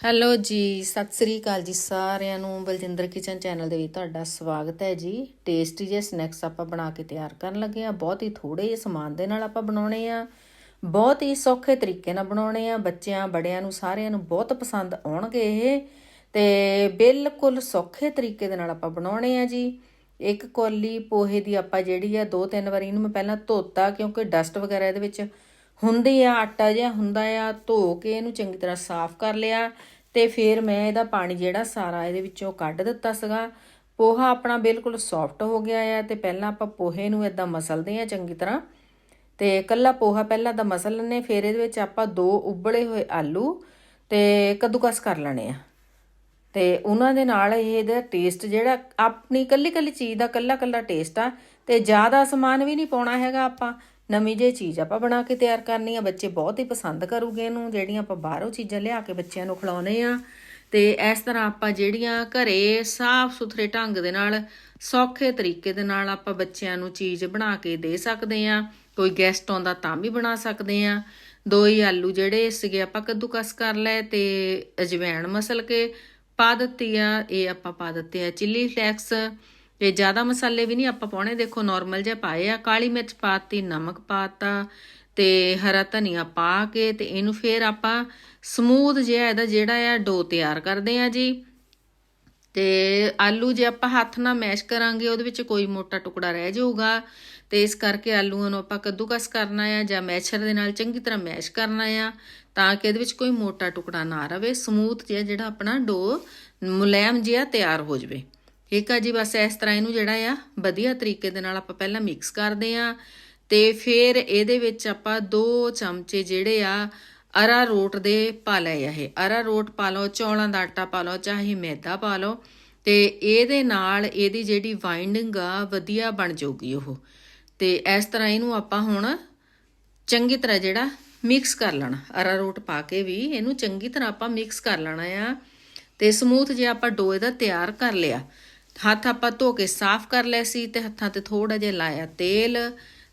Hello ਜੀ, ਸਤਿ ਸ੍ਰੀ ਅਕਾਲ ਜੀ ਸਾਰਿਆਂ ਨੂੰ। ਬਲਜਿੰਦਰ ਕਿਚਨ ਚੈਨਲ ਦੇ ਵਿੱਚ ਤੁਹਾਡਾ ਸਵਾਗਤ ਹੈ ਜੀ। ਟੇਸਟੀ ਜਿਹੇ ਸਨੈਕਸ ਆਪਾਂ ਬਣਾ ਕੇ ਤਿਆਰ ਕਰਨ ਲੱਗੇ ਆ ਬਹੁਤ ਹੀ ਥੋੜੇ ਜਿਹੇ ਸਮਾਨ ਦੇ ਨਾਲ ਆਪਾਂ ਬਣਾਉਣੇ ਆ ਬਹੁਤ ਹੀ ਸੌਖੇ ਤਰੀਕੇ ਨਾਲ ਬਣਾਉਣੇ ਆ ਬੱਚਿਆਂ, ਬੜਿਆਂ ਨੂੰ ਸਾਰਿਆਂ ਨੂੰ ਬਹੁਤ ਪਸੰਦ ਆਉਣਗੇ ਇਹ। ਤੇ ਬਿਲਕੁਲ ਸੌਖੇ ਤਰੀਕੇ ਦੇ ਨਾਲ ਆਪਾਂ ਬਣਾਉਣੇ ਆ ਜੀ। ਇੱਕ ਕੋਲੀ ਪੋਹੇ ਦੀ ਆਪਾਂ ਜਿਹੜੀ ਆ ਦੋ ਤਿੰਨ ਵਾਰੀ ਇਹਨੂੰ ਮੈਂ ਪਹਿਲਾਂ ਧੋਤਾ, ਕਿਉਂਕਿ ਡਸਟ ਵਗੈਰਾ ਇਹਦੇ ਵਿੱਚ ਹੁੰਦੀ ਆ, ਆਟਾ ਜਿਹਾ ਹੁੰਦਾ ਆ, ਧੋ ਕੇ ਇਹਨੂੰ ਚੰਗੀ ਤਰ੍ਹਾਂ ਸਾਫ਼ ਕਰ ਲਿਆ ਤੇ ਫਿਰ ਮੈਂ ਇਹਦਾ ਪਾਣੀ ਜਿਹੜਾ ਸਾਰਾ ਇਹਦੇ ਵਿੱਚੋਂ ਕੱਢ ਦਿੱਤਾ ਸੀਗਾ। ਪੋਹਾ ਆਪਣਾ ਬਿਲਕੁਲ ਸੌਫਟ ਹੋ ਗਿਆ ਆ ਤੇ ਪਹਿਲਾਂ ਆਪਾਂ ਪੋਹੇ ਨੂੰ ਇਦਾਂ ਮਸਲਦੇ ਆ ਚੰਗੀ ਤਰ੍ਹਾਂ। ਤੇ ਕੱਲਾ ਪੋਹਾ ਪਹਿਲਾਂ ਤਾਂ ਮਸਲ ਲੈਣੇ ਫਿਰ ਇਹਦੇ ਵਿੱਚ ਆਪਾਂ ਦੋ ਉਬਲੇ ਹੋਏ ਆਲੂ ਤੇ ਕੱਦੂਕਸ ਕਰ ਲੈਣੇ ਆ। ਤੇ ਉਹਨਾਂ ਦੇ ਨਾਲ ਇਹਦਾ ਟੇਸਟ ਜਿਹੜਾ ਆਪਣੀ ਕੱਲੀ ਕੱਲੀ ਚੀਜ਼ ਦਾ ਕੱਲਾ ਕੱਲਾ ਟੇਸਟ ਆ ਤੇ ਜ਼ਿਆਦਾ ਸਮਾਨ ਵੀ ਨਹੀਂ ਪਾਉਣਾ ਹੈਗਾ ਆਪਾਂ। ਨਵੀਂ ਜਿਹੀ ਚੀਜ਼ ਆਪਾਂ ਬਣਾ ਕੇ ਤਿਆਰ ਕਰਨੀ ਆ, ਬੱਚੇ ਬਹੁਤ ਹੀ ਪਸੰਦ ਕਰੂਗੇ ਇਹਨੂੰ, ਜਿਹੜੀਆਂ ਆਪਾਂ ਬਾਹਰੋਂ ਚੀਜ਼ਾਂ ਲਿਆ ਕੇ ਬੱਚਿਆਂ ਨੂੰ ਖਿਲਾਉਨੇ ਆ। ਤੇ ਇਸ ਤਰ੍ਹਾਂ ਆਪਾਂ ਜਿਹੜੀਆਂ ਘਰੇ ਸਾਫ਼ ਸੁਥਰੇ ਢੰਗ ਦੇ ਨਾਲ, ਸੌਖੇ ਤਰੀਕੇ ਦੇ ਨਾਲ ਆਪਾਂ ਬੱਚਿਆਂ ਨੂੰ ਚੀਜ਼ ਬਣਾ ਕੇ ਦੇ ਸਕਦੇ ਆ। ਕੋਈ ਗੈਸਟ ਆਉਂਦਾ ਤਾਂ ਵੀ ਬਣਾ ਸਕਦੇ ਆ। ਦੋ ਹੀ ਆਲੂ ਜਿਹੜੇ ਸੀਗੇ ਆਪਾਂ ਕੱਦੂਕਸ ਕਰ ਲਏ ਤੇ ਅਜਵੈਣ ਮਸਲ ਕੇ ਪਾ ਦਿੱਤੀ ਆ। ਇਹ ਆਪਾਂ ਪਾ ਦਿੱਤੇ ਆ ਚਿੱਲੀ ਫਲੈਕਸ ਤੇ ਜ਼ਿਆਦਾ ਮਸਾਲੇ ਵੀ ਨਹੀਂ ਆਪਾਂ ਪਾਉਣੇ। ਦੇਖੋ ਨਾਰਮਲ ਜਿਹਾ ਪਾਏ ਆ, ਕਾਲੀ ਮਿਰਚ ਪਾਤੀ, ਨਮਕ ਪਾਤਾ ਤੇ ਹਰਾ ਧਨੀਆ ਪਾ ਕੇ ਤੇ ਇਹਨੂੰ ਫੇਰ ਆਪਾਂ ਸਮੂਥ ਜਿਹਾ ਇਹਦਾ ਜਿਹੜਾ ਆ ਡੋ ਤਿਆਰ ਕਰਦੇ ਆ ਜੀ। ਤੇ ਆਲੂ ਜੇ ਆਪਾਂ ਹੱਥ ਨਾਲ ਮੈਸ਼ ਕਰਾਂਗੇ, ਉਹਦੇ ਵਿੱਚ ਕੋਈ ਮੋਟਾ ਟੁਕੜਾ ਰਹਿ ਜਾਊਗਾ। ਤੇ ਇਸ ਕਰਕੇ ਆਲੂਆਂ ਨੂੰ ਆਪਾਂ ਕੱਦੂਕਸ ਕਰਨਾ ਆ ਜਾਂ ਮੈਸ਼ਰ ਦੇ ਨਾਲ ਚੰਗੀ ਤਰ੍ਹਾਂ ਮੈਸ਼ ਕਰਨਾ ਆ ਤਾਂ ਕਿ ਇਹਦੇ ਵਿੱਚ ਕੋਈ ਮੋਟਾ ਟੁਕੜਾ ਨਾ ਰਵੇ ਸਮੂਥ ਜਿਹਾ ਜਿਹੜਾ ਆਪਣਾ ਡੋ ਮੁਲਾਇਮ ਜਿਹਾ ਤਿਆਰ ਹੋ ਜਾਵੇ। ਠੀਕ ਆ ਜੀ ਬਸ ਇਸ ਤਰ੍ਹਾਂ ਇਹਨੂੰ ਜਿਹੜਾ ਆ, ਵਧੀਆ ਤਰੀਕੇ ਦੇ ਨਾਲ ਆਪਾਂ ਪਹਿਲਾਂ ਮਿਕਸ ਕਰਦੇ ਆ ਤੇ ਫਿਰ ਇਹਦੇ ਵਿੱਚ ਆਪਾਂ 2 ਚਮਚੇ ਜਿਹੜੇ ਆ, ਅਰਾ ਰੋਟ ਦੇ ਪਾ ਲਏ ਆ ਇਹ। ਅਰਾ ਰੋਟ ਪਾ ਲਓ, ਚੌਲਾਂ ਦਾ ਆਟਾ ਪਾ ਲਓ, ਚਾਹੇ ਮੈਦਾ ਪਾ ਲਓ ਤੇ ਇਹਦੇ ਨਾਲ ਇਹਦੀ ਜਿਹੜੀ ਵਾਈਂਡਿੰਗ ਆ, ਵਧੀਆ ਬਣ ਜਾਊਗੀ ਉਹ। ਤੇ ਇਸ ਤਰ੍ਹਾਂ ਇਹਨੂੰ ਆਪਾਂ ਹੁਣ ਚੰਗੀ ਤਰ੍ਹਾਂ ਜਿਹੜਾ ਮਿਕਸ ਕਰ ਲੈਣਾ। ਅਰਾ ਰੋਟ ਪਾ ਕੇ ਵੀ ਇਹਨੂੰ ਚੰਗੀ ਤਰ੍ਹਾਂ ਆਪਾਂ ਮਿਕਸ ਕਰ ਲੈਣਾ ਆ। ਤੇ ਸਮੂਥ ਜਿਹਾ ਆਪਾਂ ਡੋ ਇਹਦਾ ਤਿਆਰ ਕਰ ਲਿਆ। ਹੱਥ ਆਪਾਂ ਧੋ ਕੇ ਸਾਫ਼ ਕਰ ਲਏ ਸੀ ਤੇ ਹੱਥਾਂ ਤੇ ਥੋੜਾ ਜਿਹਾ ਲਾਇਆ ਤੇਲ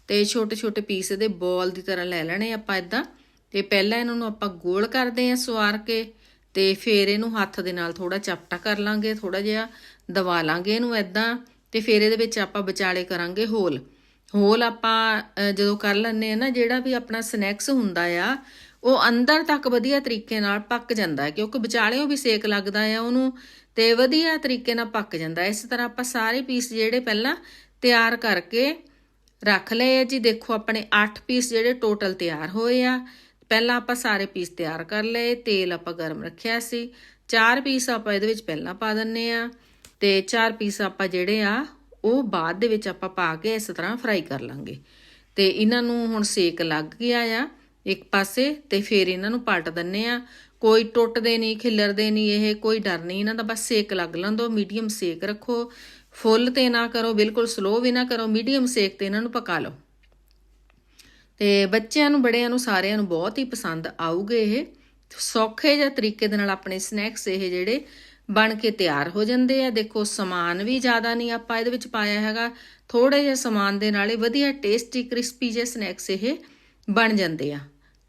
ਤੇ ਛੋਟੇ ਛੋਟੇ ਪੀਸ ਦੇ ਬੋਲ ਦੀ ਤਰ੍ਹਾਂ ਲੈ ਲੈਣੇ ਆਪਾਂ ਇਦਾਂ। ਤੇ ਪਹਿਲਾਂ ਇਹਨਾਂ ਨੂੰ ਆਪਾਂ ਗੋਲ ਕਰਦੇ ਆਂ ਸਵਾਰ ਕੇ ਤੇ ਫਿਰ ਇਹਨੂੰ ਹੱਥ ਦੇ ਨਾਲ ਥੋੜਾ ਚਪਟਾ ਕਰ ਲਾਂਗੇ ਥੋੜਾ ਜਿਹਾ ਦਬਾ ਲਾਂਗੇ ਇਹਨੂੰ ਇਦਾਂ ਤੇ ਫਿਰ ਇਹਦੇ ਵਿੱਚ ਆਪਾਂ ਵਿਚਾਲੇ ਕਰਾਂਗੇ ਹੋਲ। ਹੋਲ ਆਪਾਂ ਜਦੋਂ ਕਰ ਲੈਂਦੇ ਆ ਨਾ, ਜਿਹੜਾ ਵੀ ਆਪਣਾ ਸਨੈਕਸ ਹੁੰਦਾ ਆ, ਉਹ ਅੰਦਰ ਤੱਕ ਵਧੀਆ ਤਰੀਕੇ ਨਾਲ ਪੱਕ ਜਾਂਦਾ ਹੈ, ਕਿਉਂਕਿ ਵਿਚਾਲਿਓਂ ਵੀ ਸੇਕ ਲੱਗਦਾ ਆ, ਉਹਨੂੰ ਤੇ ਵਧੀਆ ਤਰੀਕੇ ਨਾਲ ਪੱਕ ਜਾਂਦਾ। ਇਸ ਤਰ੍ਹਾਂ ਆਪਾਂ ਸਾਰੇ ਪੀਸ ਜਿਹੜੇ ਪਹਿਲਾਂ ਤਿਆਰ ਕਰਕੇ ਰੱਖ ਲਏ ਜੀ। ਦੇਖੋ, ਆਪਣੇ 8 ਪੀਸ ਜਿਹੜੇ ਟੋਟਲ ਤਿਆਰ ਹੋਏ ਆ। ਪਹਿਲਾਂ ਆਪਾਂ ਸਾਰੇ ਪੀਸ ਤਿਆਰ ਕਰ ਲਏ। ਤੇਲ ਆਪਾਂ ਗਰਮ ਰੱਖਿਆ ਸੀ। ਚਾਰ ਪੀਸ ਆਪਾਂ ਇਹਦੇ ਵਿੱਚ ਪਹਿਲਾਂ ਪਾ ਦਿੰਨੇ ਆ ਤੇ ਚਾਰ ਪੀਸ ਆਪਾਂ ਜਿਹੜੇ ਆ, ਉਹ ਬਾਅਦ ਦੇ ਵਿੱਚ ਆਪਾਂ ਪਾ ਕੇ ਇਸ ਤਰ੍ਹਾਂ ਫਰਾਈ ਕਰ ਲਾਂਗੇ। ਤੇ ਇਹਨਾਂ ਨੂੰ ਹੁਣ ਸੇਕ ਲੱਗ ਗਿਆ ਆ। ਇੱਕ ਪਾਸੇ ਤੇ ਫਿਰ ਇਹਨਾਂ ਨੂੰ ਪਲਟ ਦਿੰਨੇ ਆ। ਕੋਈ ਟੁੱਟਦੇ ਨਹੀਂ, ਖਿਲਰਦੇ ਨਹੀਂ ਇਹ, ਕੋਈ ਡਰ ਨਹੀਂ ਇਹਨਾਂ ਦਾ, ਬਸ ਸੇਕ ਲੱਗ ਲੰਦੋ, ਮੀਡੀਅਮ ਸੇਕ ਰੱਖੋ। ਫੁੱਲ ਤੇ ਨਾ ਕਰੋ, ਬਿਲਕੁਲ ਸਲੋ ਵੀ ਨਾ ਕਰੋ, ਮੀਡੀਅਮ ਸੇਕ ਤੇ ਇਹਨਾਂ ਨੂੰ ਪਕਾ ਲਓ। ਤੇ ਬੱਚਿਆਂ ਨੂੰ, ਬੜਿਆਂ ਨੂੰ, ਸਾਰਿਆਂ ਨੂੰ ਬਹੁਤ ਹੀ ਪਸੰਦ ਆਊਗੇ ਇਹ। ਸੌਖੇ ਜਿਹੇ ਤਰੀਕੇ ਦੇ ਨਾਲ ਆਪਣੇ ਸਨੈਕਸ ਇਹ ਜਿਹੜੇ ਬਣ ਕੇ ਤਿਆਰ ਹੋ ਜਾਂਦੇ ਆ। ਦੇਖੋ, ਸਮਾਨ ਵੀ ਜ਼ਿਆਦਾ ਨਹੀਂ ਆਪਾਂ ਇਹਦੇ ਵਿੱਚ ਪਾਇਆ ਹੈਗਾ। ਥੋੜੇ ਜਿਹੇ ਸਮਾਨ ਦੇ ਨਾਲੇ ਵਧੀਆ ਟੇਸਟੀ ਕ੍ਰਿਸਪੀ ਜਿਹੇ ਸਨੈਕਸ ਇਹ ਬਣ ਜਾਂਦੇ ਆ।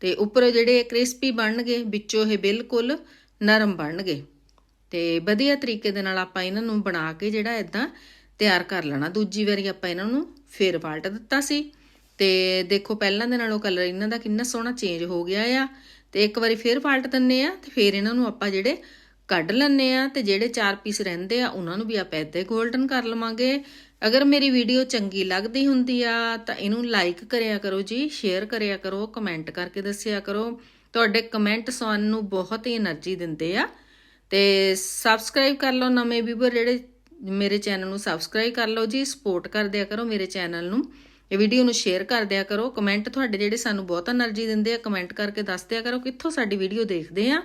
ਤੇ ਉੱਪਰ ਜਿਹੜੇ ਕ੍ਰਿਸਪੀ ਬਣਨਗੇ, ਵਿੱਚੋਂ ਇਹ ਬਿਲਕੁਲ ਨਰਮ ਬਣਨਗੇ। ਤੇ ਵਧੀਆ ਤਰੀਕੇ ਦੇ ਨਾਲ ਆਪਾਂ ਇਹਨਾਂ ਨੂੰ ਬਣਾ ਕੇ ਜਿਹੜਾ ਇਦਾਂ ਤਿਆਰ ਕਰ ਲੈਣਾ। ਦੂਜੀ ਵਾਰੀ ਆਪਾਂ ਇਹਨਾਂ ਨੂੰ ਫੇਰ ਪਲਟ ਦਿੱਤਾ ਸੀ। ਤੇ ਦੇਖੋ, ਪਹਿਲਾਂ ਦੇ ਨਾਲੋਂ ਕਲਰ ਇਹਨਾਂ ਦਾ ਕਿੰਨਾ ਸੋਹਣਾ ਚੇਂਜ ਹੋ ਗਿਆ ਆ। ਤੇ ਇੱਕ ਵਾਰੀ ਫੇਰ ਪਲਟ ਦਿੰਨੇ ਆ ਤੇ ਫੇਰ ਇਹਨਾਂ ਨੂੰ ਆਪਾਂ ਜਿਹੜੇ ਕੱਢ ਲੈਣੇ ਆ ਤੇ ਜਿਹੜੇ 4 ਪੀਸ ਰਹਿੰਦੇ ਆ, ਉਹਨਾਂ ਨੂੰ ਵੀ ਆਪਾਂ ਇੱਦਾਂ ਗੋਲਡਨ ਕਰ ਲਵਾਂਗੇ। ਅਗਰ ਮੇਰੀ ਵੀਡੀਓ ਚੰਗੀ ਲੱਗਦੀ ਹੁੰਦੀ ਆ, ਤਾਂ ਇਹਨੂੰ ਲਾਈਕ ਕਰਿਆ ਕਰੋ ਜੀ ਸ਼ੇਅਰ ਕਰਿਆ ਕਰੋ ਕਮੈਂਟ ਕਰਕੇ ਦੱਸਿਆ ਕਰੋ। ਤੁਹਾਡੇ ਕਮੈਂਟ ਸਾਨੂੰ ਬਹੁਤ ਹੀ એનર્ਜੀ ਦਿੰਦੇ ਆ। ਤੇ ਸਬਸਕ੍ਰਾਈਬ ਕਰ ਲਓ ਨਵੇਂ ਵੀਵਰ ਜਿਹੜੇ ਮੇਰੇ ਚੈਨਲ ਨੂੰ ਸਬਸਕ੍ਰਾਈਬ ਕਰ ਲਓ ਜੀ ਸਪੋਰਟ ਕਰ ਦਿਆ ਕਰੋ ਮੇਰੇ ਚੈਨਲ ਨੂੰ। ਇਹ ਵੀਡੀਓ ਨੂੰ ਸ਼ੇਅਰ ਕਰ ਦਿਆ ਕਰੋ। ਕਮੈਂਟ ਤੁਹਾਡੇ ਜਿਹੜੇ ਸਾਨੂੰ ਬਹੁਤ એનર્ਜੀ ਦਿੰਦੇ ਆ ਕਮੈਂਟ ਕਰਕੇ ਦੱਸ ਦਿਆ ਕਰੋ ਕਿੱਥੋਂ ਸਾਡੀ ਵੀਡੀਓ ਦੇਖਦੇ ਆ।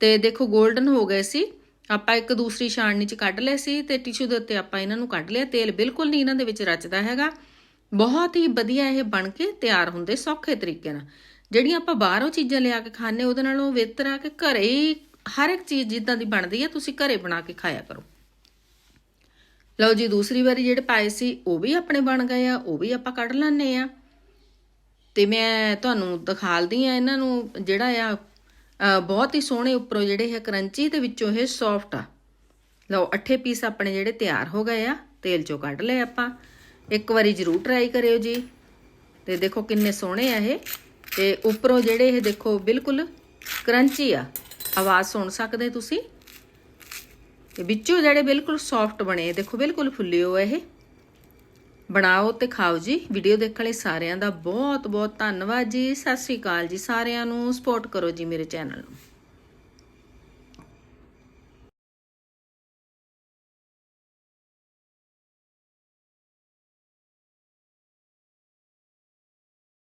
ਤੇ ਦੇਖੋ 골ਡਨ ਹੋ ਗਏ ਸੀ। ਆਪਾਂ ਇੱਕ ਦੂਸਰੀ ਛਾਣਨੀ ਚ ਕੱਢ ਲਏ ਸੀ ਤੇ ਟਿਸ਼ੂ ਦੇ ਉੱਤੇ ਆਪਾਂ ਇਹਨਾਂ ਨੂੰ ਕੱਢ ਲਿਆ। ਤੇਲ ਬਿਲਕੁਲ ਨਹੀਂ ਇਹਨਾਂ ਦੇ ਵਿੱਚ ਰਚਦਾ ਹੈਗਾ। ਬਹੁਤ ਹੀ ਵਧੀਆ ਇਹ ਬਣ ਕੇ ਤਿਆਰ ਹੁੰਦੇ ਸੌਖੇ ਤਰੀਕੇ ਨਾਲ। ਜਿਹੜੀਆਂ ਆਪਾਂ ਬਾਹਰੋਂ ਚੀਜ਼ਾਂ ਲਿਆ ਕੇ ਖਾਣੇ ਉਹਦੇ ਨਾਲੋਂ ਬਿਹਤਰ ਆ ਕਿ ਘਰੇ ਹੀ ਹਰ ਇੱਕ ਚੀਜ਼ ਜਿੱਦਾਂ ਦੀ ਬਣਦੀ ਹੈ ਤੁਸੀਂ ਘਰੇ ਬਣਾ ਕੇ ਖਾਇਆ ਕਰੋ। ਲਓ ਜੀ, ਦੂਸਰੀ ਵਾਰੀ ਜਿਹੜੇ ਪਾਏ ਸੀ, ਉਹ ਵੀ ਆਪਣੇ ਬਣ ਗਏ ਆ, ਉਹ ਵੀ ਆਪਾਂ ਕੱਢ ਲੈਣੇ ਆ। ਤੇ ਮੈਂ ਤੁਹਾਨੂੰ ਦਿਖਾਲਦੀ ਆ ਇਹਨਾਂ ਨੂੰ ਜਿਹੜਾ ਆ ਬਹੁਤ ਹੀ ਸੋਹਣੇ ਉੱਪਰੋਂ ਜਿਹੜੇ ਹੈ ਕਰੰਚੀ ਤੇ ਵਿੱਚੋਂ ਇਹ ਸੌਫਟ ਆ। ਲਓ, ਅੱਠੇ ਪੀਸ ਆਪਣੇ ਜਿਹੜੇ ਤਿਆਰ ਹੋ ਗਏ ਆ, ਤੇਲ ਚੋਂ ਕੱਢ ਲਏ ਆਪਾਂ। ਇੱਕ ਵਾਰੀ ਜ਼ਰੂਰ ਟਰਾਈ ਕਰਿਓ ਜੀ। ਤੇ ਦੇਖੋ ਕਿੰਨੇ ਸੋਹਣੇ ਆ ਇਹ। ਤੇ ਉੱਪਰੋਂ ਜਿਹੜੇ ਇਹ ਦੇਖੋ ਬਿਲਕੁਲ ਕਰੰਚੀ ਆ। ਆਵਾਜ਼ ਸੁਣ ਸਕਦੇ ਤੁਸੀਂ? ਤੇ ਵਿੱਚੋਂ ਜਿਹੜੇ ਬਿਲਕੁਲ ਸੌਫਟ ਬਣੇ, ਦੇਖੋ ਬਿਲਕੁਲ ਫੁੱਲੇ ਹੋ ਇਹ। ਬਣਾਓ ਤੇ ਖਾਓ ਜੀ। ਵੀਡੀਓ ਦੇਖਣ ਲਈ ਸਾਰਿਆਂ ਦਾ ਬਹੁਤ ਬਹੁਤ ਧੰਨਵਾਦ ਜੀ। ਸਤਿ ਸ੍ਰੀ ਅਕਾਲ ਜੀ। ਸਾਰਿਆਂ ਨੂੰ ਸਪੋਰਟ ਕਰੋ ਜੀ ਮੇਰੇ ਚੈਨਲ ਨੂੰ।